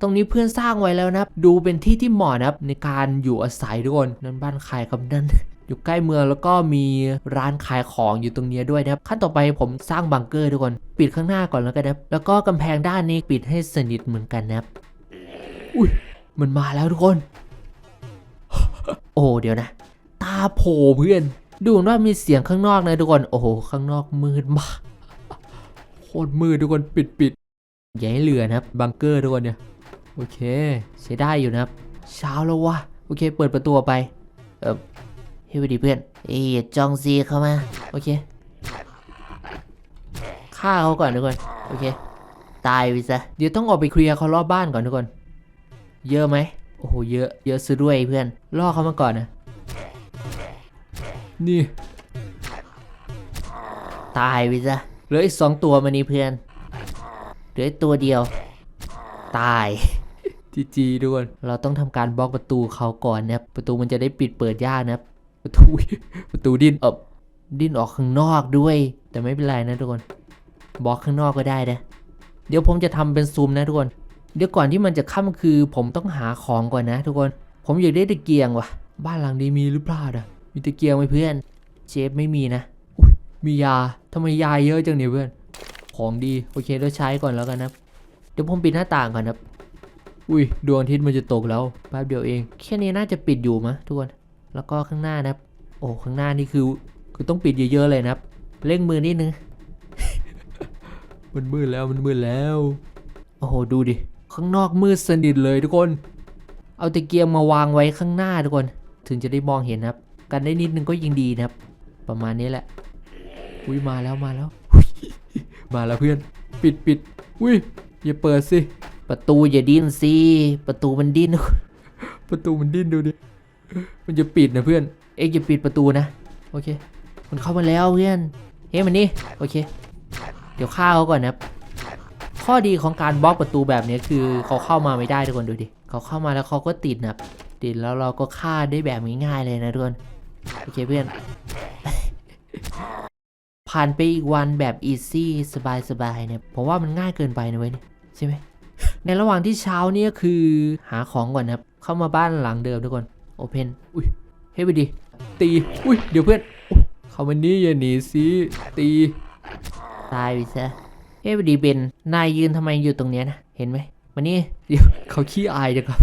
ตรงนี้เพื่อนสร้างไว้แล้วนะครับดูเป็นที่ที่เหมาะนะครับในการอยู่อาศัยทุกคนนั่นบ้านใครครับนั่นอยู่ใกล้เมืองแล้วก็มีร้านขายของอยู่ตรงนี้ด้วยนะครับขั้นต่อไปผมสร้างบังเกอร์ทุกคนปิดข้างหน้าก่อนแล้วกันนะครับแล้วก็กำแพงด้านนี้ปิดให้สนิทเหมือนกันนะครับอุ้ยมันมาแล้วทุกคน โอ้เดี๋ยวนะ ตาโผล่เพื่อน ดูเหมือนว่ามีเสียงข้างนอกนะทุกคนโอ้โหข้างนอกมืดมากโคตรมืดทุกคนปิดปิดอย่าให้เหลือนะครับบังเกอร์ทุกคนเนี่ย โอเคใช้ได้อยู่นะครับ เช้าแล้ววะโอเค เปิดประตูไป เออเฮ้ยดีเพื่อนเอ้ยอย่าจองซีเข้ามา โอเคฆ่าเขาก่อนทุกคน โอเค ตายไปซะ เดี๋ยวต้องออกไปเคลียร์เขารอบบ้านก่อนทุกคน เยอะไหมโอ้โห เยอะ เยอะซะด้วยเพื่อน ล่อเขามาก่อนนะ นี่ ตายไปซะ เหลืออีกสองตัวมานี่เพื่อน เหลืออีกตัวเดียว ตาย จีจีทุกคนเราต้องทำการบล็อกประตูเขาก่อนนะครับ ประตูมันจะได้ปิดเปิดยากนะครับ ประตู ประตูดิ้นเออดิ้นออกข้างนอกด้วย แต่ไม่เป็นไรนะทุกคน บล็อกข้างนอกก็ได้นะ เดี๋ยวผมจะทำเป็นซูมนะทุกคน เดี๋ยวก่อนที่มันจะค่ำคือ ผมต้องหาของก่อนนะ ทุกคน ผมอยากได้ตะเกียงว่ะ บ้านหลังนี้มีหรือเปล่านะมีตะเกียงไหมเพื่อน เชฟไม่มีนะอุ๊ยมียาทำไมยาเยอะจังเนี่ยเพื่อน ของดี โอเคเราใช้ก่อนแล้วกันนะ เดี๋ยวผมปิดหน้าต่างก่อนนะ อุ้ยดวงอาทิตย์มันจะตกแล้วแป๊บเดียวเองแค่นี้น่าจะปิดอยู่มะทุกคนแล้วก็ข้างหน้านะครับ โอ้ข้างหน้านี่คือคือต้องปิดเยอะๆเลยนะครับเร่งมือนิดนึงมันมืดแล้วมันมืดแล้ว โอ้โหดูดิข้างนอกมืดสนิทเลยทุกคน เอาตะเกียงมาวางไว้ข้างหน้าทุกคน ถึงจะได้มองเห็นนะครับ กันได้นิดนึงก็ยิ่งดีนะครับ ประมาณนี้แหละอุ้ยมาแล้วมาแล้ว มาแล้วเพื่อน ปิดปิดอุ้ยอย่าเปิดสิ ประตูอย่าดิ้นสิประตูมันดิ้น ประตูมันดิ้นดูดิ มันจะปิดนะเพื่อน เอ็กอย่าปิดประตูนะ โอเค มันเข้ามาแล้วเพื่อน เฮ้ยมันนี่ โอเค เดี๋ยวฆ่าเขาก่อนนะข้อดีของการบล็อกประตูแบบนี้คือเขาเข้ามาไม่ได้ทุกคนดูดิ เขาเข้ามาแล้วเขาก็ติดนะติดแล้วเราก็ฆ่าได้แบบง่ายๆเลยนะทุกคน โอเคเพื่อน ผ่านไปอีกวันแบบอีซี่สบายๆเนี่ยผมว่ามันง่ายเกินไปนะเว้ยใช่ไหม ในระหว่างที่เช้าเนี่ยคือหาของก่อนนะครับ เข้ามาบ้านหลังเดิมทุกคนโอเพนอุ้ยเฮ้ยไปดิตี อุ้ยเดี๋ยวเพื่อนอุ๊ยเข้ามานี่อย่าหนีสิตีตายไปซะเฮ้ยไปดีเบนนายยืนทำไมอยู่ตรงเนี้ยนะเห็นไหมมานี่เดี๋ยวเขาขี้อายจังครับ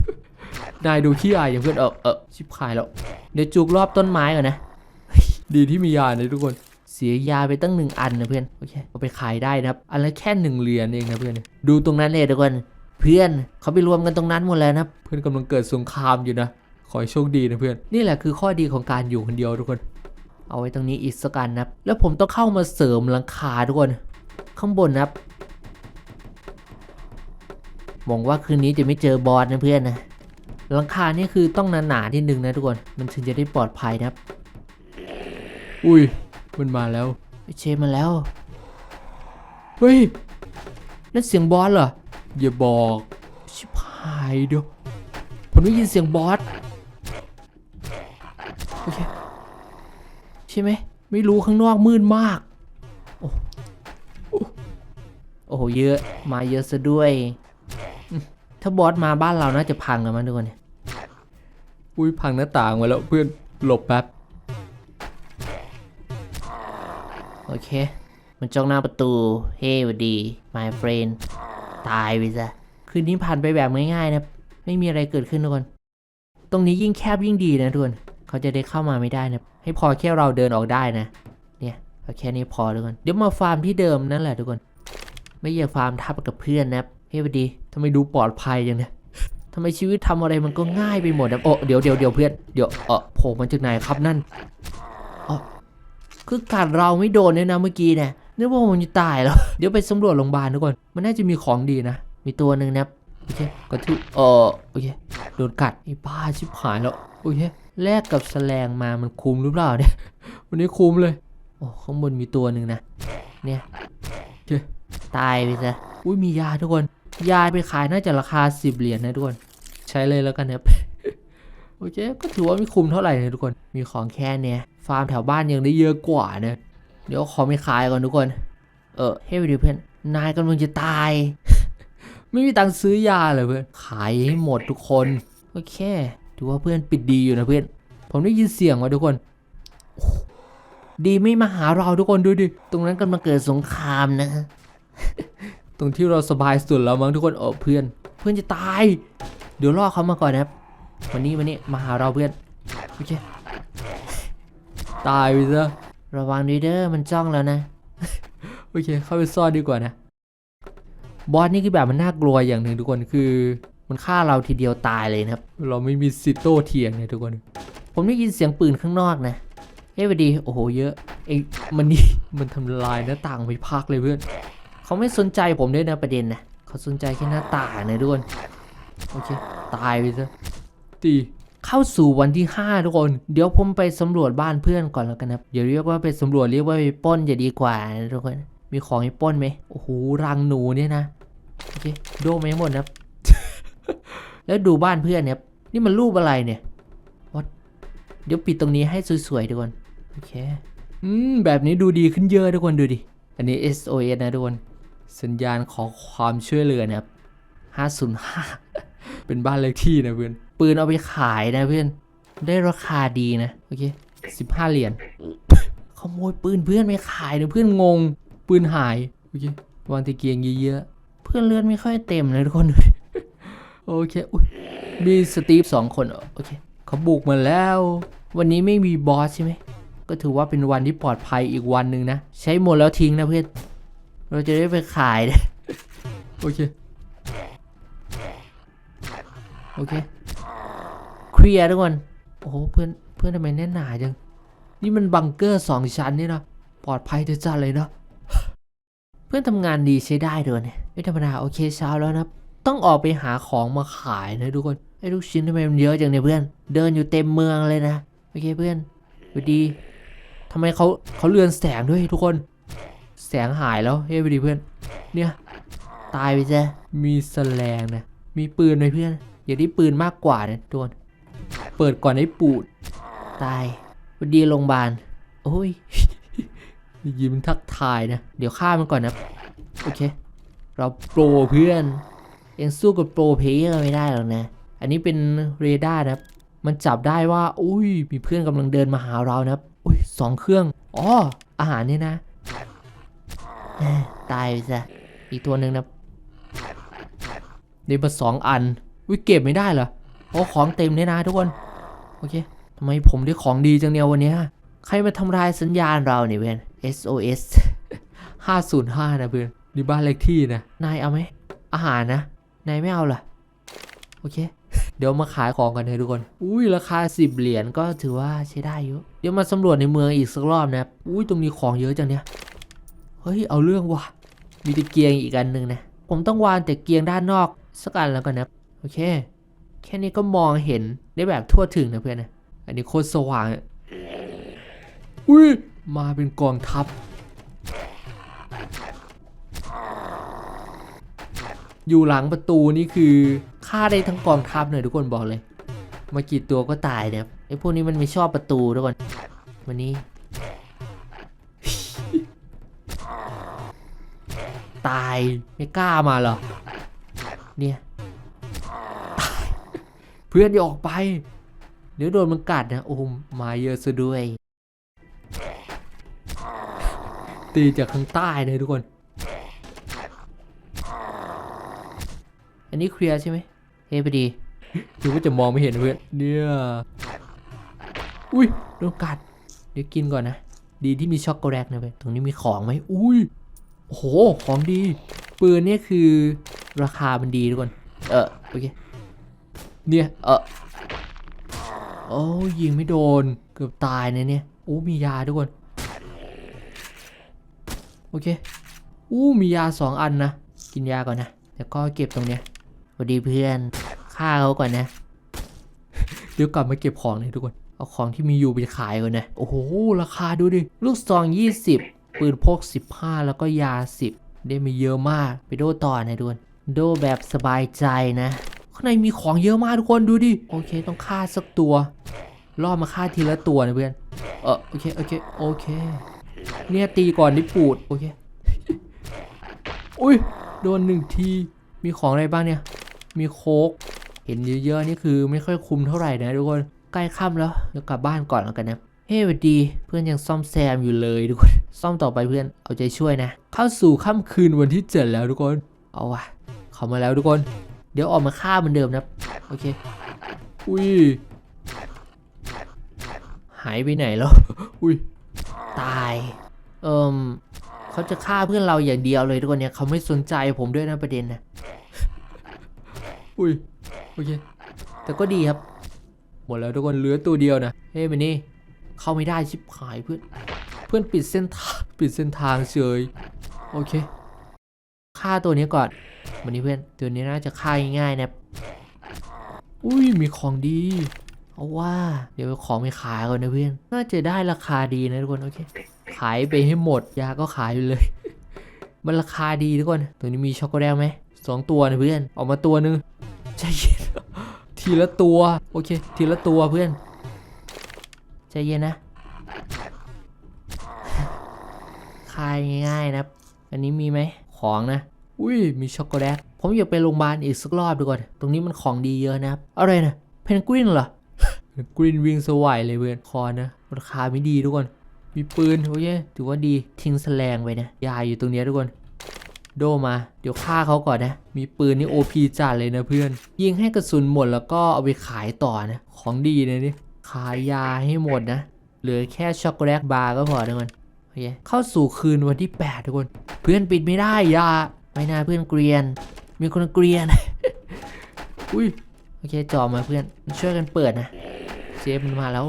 นายดูขี้อายอย่างเพื่อนเออเออชิบหายแล้วเดี๋ยวจูกรอบต้นไม้ก่อนนะดีที่มียานะทุกคนเสียยาไปตั้งหนึ่งอันนะเพื่อนโอเคเอาไปขายได้นะครับอันละแค่หนึ่งเหรียญเองนะเพื่อนดูตรงนั้นเลยทุกคน เพื่อนเขาไปรวมกันตรงนั้นหมดแล้วนะครับเพื่อนกำลังเกิดสงครามอยู่นะ ขอให้โชคดีนะเพื่อน นี่แหละคือข้อดีของการอยู่คนเดียวทุกคน เอาไว้ตรงนี้อีกสักกันนะครับแล้วผมต้องเข้ามาเสริมหลังคาทุกคน ข้างบนนะครับหวังว่าคืนนี้จะไม่เจอบอสนะเพื่อนนะหลังคานี่คือต้องหนาๆนิดนึงนะทุกคน มันถึงจะได้ปลอดภัยนะครับ อุ้ย มันมาแล้วไปเชฟมาแล้ว เฮ้ย นั่นเสียงบอสเหรอ อย่าบอก ชิบหายเดี๋ยว ผมได้ยินเสียงบอส โอเค ใช่ไหม ไม่รู้ข้างนอกมืดมาก โอ้โอ้โอ้โหเยอะ มาเยอะซะด้วยอืมถ้าบอสมาบ้านเราน่าจะพังแล้วมั้งทุกคนเนี่ย อุ้ยพังหน้าต่างมาแล้วเพื่อน หลบแป๊บ โอเค มันจ้องหน้าประตู เฮ้หวัดดี my friend ตายไปซะ คืนนี้ผ่านไปแบบง่ายๆนะ ไม่มีอะไรเกิดขึ้นทุกคน ตรงนี้ยิ่งแคบยิ่งดีนะทุกคน เขาจะได้เข้ามาไม่ได้นะ ให้พอแค่เราเดินออกได้นะ เนี่ยเอแค่นี้พอทุกคน เดี๋ยวมาฟาร์มที่เดิมนั่นแหละทุกคน ไม่อยากฟาร์มทับกับเพื่อนนะเฮ้ยหวัดดีทำไมดูปลอดภัยจังเนี่ยทำไมชีวิตทำอะไรมันก็ง่ายไปหมดนะโอ้เดี๋ยวเดี๋ยวเดี๋ยวเพื่อน เดี๋ยวเออโผล่มาจากไหนครับนั่นคือกัดเราไม่โดนเนี่ยนะเมื่อกี้เนี่ย นึกว่ามันจะตายแล้ว เดี๋ยวไปสำรวจโรงพยาบาลทุกคน มันน่าจะมีของดีนะ มีตัวหนึ่งนะโอเคกระทืบเออโอเคโดนกัดไอ้บ้าชิบหายแล้วโอเคแลกกับแสลงมามันคุ้มหรือเปล่าเนี่ยวันนี้คุ้มเลยโอ้ข้างบนมีตัวหนึ่งนะ เนี่ยโอเคตายไปซะอุ้ยมียาทุกคน ยาไปขายน่าจะราคาสิบเหรียญนะทุกคน ใช้เลยแล้วกันนะครับโอเคก็ถือว่าไม่คุ้มเท่าไหร่นะทุกคน มีของแค่เนี้ยฟาร์มแถวบ้านยังได้เยอะกว่านี่ย เดี๋ยวขอไม่ขายก่อนทุกคน เออเฮ้ยเดี๋ยวเพื่อนนายกำลังจะตาย ไม่มีตังค์ซื้อยาเลยเพื่อน ขายให้หมดทุกคน โอเคถือว่าเพื่อนปิดดีอยู่นะเพื่อน ผมได้ยินเสียงว่ะทุกคน ดีไม่มาหาเราทุกคนดูดิ ตรงนั้นกำลังเกิดสงครามนะ ตรงที่เราสบายสุดแล้วมั้งทุกคนเออเพื่อน เพื่อนจะตาย เดี๋ยวล่อเขามาก่อนนะครับ วันนี้วันนี้มาหาเราเพื่อน โอเค ตายไปซะ ระวังดีเด้อมันจ้องแล้วนะ โอเค เข้าไปซ่อนดีกว่านะ บอสนี่คือแบบมันน่ากลัวอย่างหนึ่งทุกคนคือมันฆ่าเราทีเดียวตายเลยนะครับ เราไม่มีสิทธิ์โต้เถียงเนี่ยทุกคน ผมได้ยินเสียงปืนข้างนอกนะ เฮ้ยสวัสดี โอ้โห เยอะไอ้มันนี่มันทำลายหน้าต่างไปพักเลยเพื่อน เขาไม่สนใจผมด้วยนะประเด็นนะ เขาสนใจแค่หน้าต่างนะทุกคน โอเค ตายไปซะตี เข้าสู่วันที่ 5 ทุกคน เดี๋ยวผมไปสำรวจบ้านเพื่อนก่อนแล้วกันนะอย่าเรียกว่าไปสำรวจเรียกว่าไปป้นจะดีกว่าทุกคน มีของให้ป้นไหมโอ้โหรังหนูเนี่ยนะโอเคโดไม่หมดนะครับ แล้วดูบ้านเพื่อนเนี่ยนี่มันรูปอะไรเนี่ย What? เดี๋ยวปิดตรงนี้ให้สวยๆทุกคนโอเคอืมแบบนี้ดูดีขึ้นเยอะทุกคนดูดิอันนี้ SOS นะทุกคนสัญญาณขอความช่วยเหลือนะครับ505 เป็นบ้านเลขที่นะเพื่อน ปืนเอาไปขายนะเพื่อนได้ราคาดีนะโอเค15เหรียญขโมยปืนเพื่อนไปขายนะเพื่อนงง ปืนหายโอเควางตะเกียงเยอะๆเพื่อนเลือดไม่ค่อยเต็มเลยทุกคนโอเคอุ้ยมีสตีฟสองคนโอเคเขาบุกมาแล้ว วันนี้ไม่มีบอสใช่ไหมก็ถือว่าเป็นวันที่ปลอดภัยอีกวันหนึ่งนะ ใช้หมดแล้วทิ้งนะเพื่อน เราจะได้ไปขายนะโอเค โอเค ลียร์ทุกคน โอ้โหเพื่อนเพื่อนทำไมแน่นหนาจัง นี่มันบังเกอร์สองชั้นนี่นะปลอดภัยจะจัดเลยเนาะเพื่อนทำงานดีใช้ได้ด้วยเนี่ยไม่ธรรมดาโอเคเช้าแล้วนะต้องออกไปหาของมาขายนะทุกคนไอ้ลูกชิ้นทำไมมันเยอะจังเนี่ยเพื่อน เดินอยู่เต็มเมืองเลยนะโอเคเพื่อนสวัสดีทำไมเขาเขาเลือนแสงด้วยทุกคน แสงหายแล้วเฮ้ยสวัสดีเพื่อน เนี่ยตายไปจ้ะมีแสลงนะมีปืนไหมเพื่อน อย่าได้ปืนมากกว่านะทุกคน เปิดก่อนให้ปูด ตายสวัสดีโรงพยาบาล โอ้ย ยิ้มทักทายนะ เดี๋ยวฆ่ามันก่อนนะ โอเค เราโปรเพื่อน ยังสู้กับโปรเพลเยอร์ไม่ได้หรอกนะ อันนี้เป็นเรดาร์นะครับมันจับได้ว่า อุ้ย มีเพื่อนกำลังเดินมาหาเรานะครับอุ้ยสองเครื่อง อ๋อ อาหารเนี่ยนะเอ้ยตายไปซะ อีกตัวหนึ่งนะครับได้มาสองอันวิเก็บไม่ได้เหรอเพราะของเต็มเนี่ยนะทุกคนโอ เคทำไมผมได้ของดีจังเนี่ยวันนี้ ใครมาทำลายสัญญาณเราเนี่ยเพื่อน SOS 505 นะเพื่อนนี่บ้านเลขที่นะ นายเอาไหม อาหารนะ นายไม่เอาเหรอ โอเค เดี๋ยวมาขายของกันเลยทุกคน อุ้ยราคา 10 เหรียญก็ถือว่าใช้ได้อยู่ เดี๋ยวมาสำรวจในเมืองอีกสักรอบนะ อุ้ยตรงนี้ของเยอะจังเนี่ย เฮ้ยเอาเรื่องว่ะ มีตะเกียงอีกอันหนึ่งนะ ผมต้องวางแต่เกียงด้านนอกสักอันแล้วกันนะ โอเค แค่นี้ก็มองเห็นได้แบบทั่วถึงนะเพื่อนนะอันนี้โคตรสว่างอุ้ยมาเป็นกองทัพ อยู่หลังประตูนี่คือฆ่าได้ทั้งกองทัพเลยทุกคนบอกเลย มากี่ตัวก็ตายเนี่ยไอ้พวกนี้มันไม่ชอบประตูทุกคนวันนี้ ตายไม่กล้ามาหรอเนี่ย พื่อนอย่าออกไป เดี๋ยวโดนมันกัดนะโอ้มาเยอะซะด้วย ตีจากข้างใต้เลยทุกคน อันนี้เคลียร์ใช่ไหมเฮ้ยพอดีดูว่าจะมองไม่เห็นเพื่อนเนี่ยอุ้ยโดนกัด เดี๋ยวกินก่อนนะ ดีที่มีช็อกโกแลตนะเพื่อนตรงนี้มีของไหมอุ้ยโอ้โหของดี ปืนเนี่ยคือราคามันดีทุกคน เออโอเค เนี่ยเออโอ้ยิงไม่โดนเกือบตายนะเนี่ยโอ้มียาทุกคนโอเคอู้มียาสองอันนะกินยาก่อนนะแล้วก็เก็บตรงเนี้ยสวัสดีเพื่อนฆ่าเขาก่อนนะเดี๋ยวกลับมาเก็บของเลยทุกคนเอาของที่มีอยู่ไปขายก่อนนะโอ้โหราคาดูดิลูกซอง 20 ปืนพก 15 แล้วก็ยา 10 ได้มาเยอะมากไปโดต่อนะทุกคนโดแบบสบายใจนะ ข้างในมีของเยอะมากทุกคนดูดิ โอเค ต้องฆ่าสักตัว ล่อมาฆ่าทีละตัวนะเพื่อน เออโอเค โอเค โอเค เนี่ยตีก่อนที่ปูด โอเค อุ้ย โดนหนึ่งที มีของอะไรบ้างเนี่ย มีโค้ก เห็นเยอะๆนี่คือไม่ค่อยคุ้มเท่าไหร่นะทุกคน ใกล้ค่ำแล้ว เดี๋ยวกลับบ้านก่อนแล้วกันนะเฮ้ยสวัสดีเพื่อนยังซ่อมแซมอยู่เลยทุกคน ซ่อมต่อไปเพื่อนเอาใจช่วยนะ เข้าสู่ค่ำคืนวันที่เจ็ดแล้วทุกคน เอาวะเข้ามาแล้วทุกคน เดี๋ยวออกมาฆ่าเหมือนเดิมนะโอเค อุ้ย หายไปไหนแล้ว อุ้ย ตาย เอิมเขาจะฆ่าเพื่อนเราอย่างเดียวเลยทุกคนเนี่ยเขาไม่สนใจผมด้วยนะประเด็นนะ อุ้ย โอเค แต่ก็ดีครับ หมดแล้วทุกคนเหลือตัวเดียวนะ เฮ้ยมันนี่ เข้าไม่ได้ชิบหายเพื่อน เพื่อนปิดเส้นทาง ปิดเส้นทางเฉย โอเค ฆ่าตัวนี้ก่อนวันนี้เพื่อนตัวนี้น่าจะฆ่าง่ายๆนะอุ้ยมีของดีเอาว่า เดี๋ยวของไปขายก่อนนะเพื่อน น่าจะได้ราคาดีนะทุกคนโอเค ขายไปให้หมดยาก็ขายไปเลย มันราคาดีทุกคนตัวนี้มีช็อกโกแลตไหมสองตัวนะเพื่อนออกมาตัวหนึงใจเย็นทีละตัวโอเค ทีละตัวเพื่อนใจเย็นนะคายง่ายๆนะ อันนี้มีไหม ของนะ อุ้ยมีช็อกโกแลต ผมอยากไปโรงพยาบาลอีกสักรอบดูก่อน ตรงนี้มันของดีเยอะนะครับ อะไรนะเพนกวินเหรอ เพนกวินวิ่งสวายเลยเพื่อนคอนะราคาไม่ดีทุกคน มีปืนโอเคถือว่าดีทิ้งแสลงไปนะ ยาอยู่ตรงนี้ทุกคน โดมา เดี๋ยวฆ่าเขาก่อนนะ มีปืนนี่โอพีจัดเลยนะเพื่อน ยิงให้กระสุนหมดแล้วก็เอาไปขายต่อนะ ของดีนะนี่ ขายยาให้หมดนะ เหลือแค่ช็อกโกแลตบาร์ก็พอทุกคน อเคเข้าสู่คืนวันที่ 8 ทุกคน เพื่อนปิดไม่ได้อยาไม่น่าเพื่อนเกรียน มีคนเกรียน อุ้ยโอเคจ่อมาเพื่อนช่วยกันเปิดนะเจฟมันมาแล้ว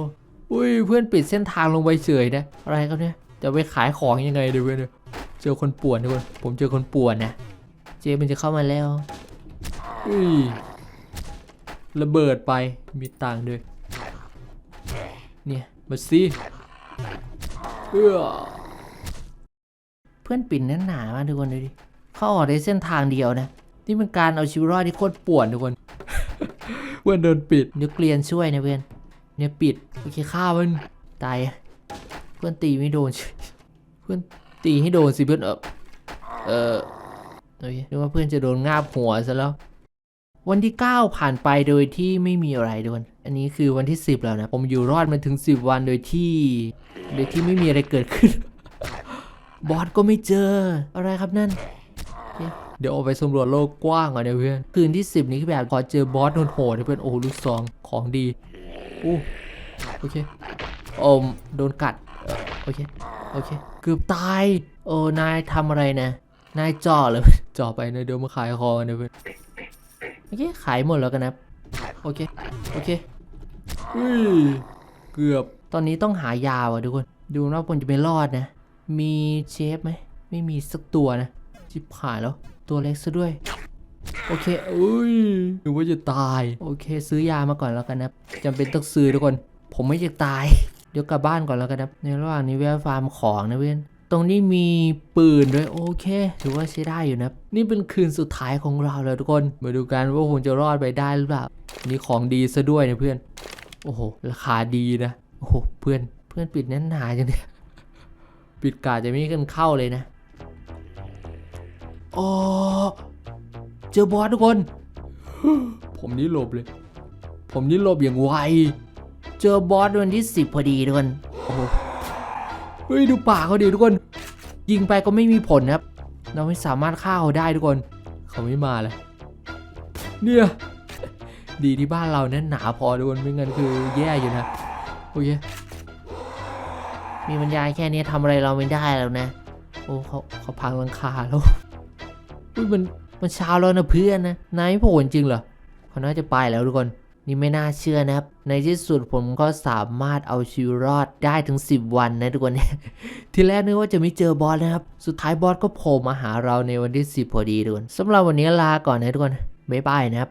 อุ้ยเพื่อนปิดเส้นทางลงไปเฉยนะอะไรครับเนี่ยจะไปขายของยังไงเดี๋ยวเพื่อนเจอคนป่วนทุกคนผมเจอคนป่วนนะเจมันจะเข้ามาแล้วอุ้ยระเบิดไปมีตังด้วยเนี่ยมาสิเอ้อ เพื่อนปิ่นแน่นหนามากทุกคนดูดิเข้าออกได้เส้นทางเดียวนะ นี่เป็นการเอาชีวิตรอดที่โคตรป่วนทุกคนเพื่อนโดนปิดเดี๋ยวเกลียนช่วยนะเพื่อนเนี่ยปิดโอเคฆ่ามันตายอะเพื่อนตีไม่โดนเพื่อนตีให้โดนสิเพื่อนเออเออโอเคนึกว่าเพื่อนจะโดนงาบหัวซะแล้ววันที่ 9 ผ่านไปโดยที่ไม่มีอะไรทุกคนอันนี้คือวันที่ 10 แล้วนะ ผมอยู่รอดมาถึง 10 วันโดยที่ โดยที่ไม่มีอะไรเกิดขึ้น บอสก็ไม่เจอ อะไรครับนั่น เดี๋ยวออกไปสำรวจโลกกว้างก่อนนะเพื่อน คืนที่ 10 นี้คือแบบพอเจอบอสโหดๆนะเพื่อนโอ้ลูกซองของดีอู้โอเคโอมโดนกัดโอเคโอเค เกือบตาย โอ้นายทำอะไรนะ นายจ่อเลยจ่อไปนะเดี๋ยวมาขายคอนะเพื่อนโอเคขายหมดแล้วกันนะโอเคโอเคอุ้ยเกือบตอนนี้ต้องหายาว่ะทุกคน ดูว่าผมจะไม่รอดนะ มีเชฟไหม ไม่มีสักตัวนะจิบหายแล้ว ตัวเล็กซะด้วย โอเคอุ้ยนึกว่าจะตาย โอเค ซื้อยามาก่อนแล้วกันนะจำเป็นต้องซื้อทุกคน ผมไม่อยากตาย เดี๋ยวกลับบ้านก่อนแล้วกันนะ ในระหว่างนี้แวะฟาร์มของนะเพื่อนตรงนี้มีปืนด้วยโอเค ถือว่าใช้ได้อยู่นะ นี่เป็นคืนสุดท้ายของเราแล้วทุกคน มาดูกันว่าผมจะรอดไปได้หรือเปล่านี่ของดีซะด้วยนะเพื่อน โอ้โห ราคาดีนะ โอ้โห เพื่อน เพื่อนปิดแน่นหนาจังเนี่ย ปิดกาจะไม่กันเข้าเลยนะโอ้เจอบอสทุกคน ผมนี่หลบเลย ผมนี่หลบอย่างไว เจอบอสวันที่10พอดีทุกคนเฮ้ยดูปากเขาดิทุกคน ยิงไปก็ไม่มีผลครับ เราไม่สามารถฆ่าเขาได้ทุกคน เขาไม่มาเลย เนี่ย ดีที่บ้านเรานั้นหนาพอทุกคนไม่งั้นคือแย่อยู่นะ โอเค มีบรรยายแค่นี้ทำอะไรเราไม่ได้แล้วนะ โอ้เขาเขาพังหลังคาแล้วอุ้ยมันมันเช้าแล้วนะเพื่อนนะนายไม่โผล่จริงเหรอเขาน่าจะไปแล้วทุกคนนี่ไม่น่าเชื่อนะครับ ในที่สุดผมก็สามารถเอาชีวิตรอดได้ถึง 10 วันนะทุกคนทีแรกนึกว่าจะไม่เจอบอสนะครับ สุดท้ายบอสก็โผล่มาหาเราในวันที่ 10 พอดีทุกคนสำหรับวันนี้ลาก่อนนะทุกคนบ๊ายบายนะครับ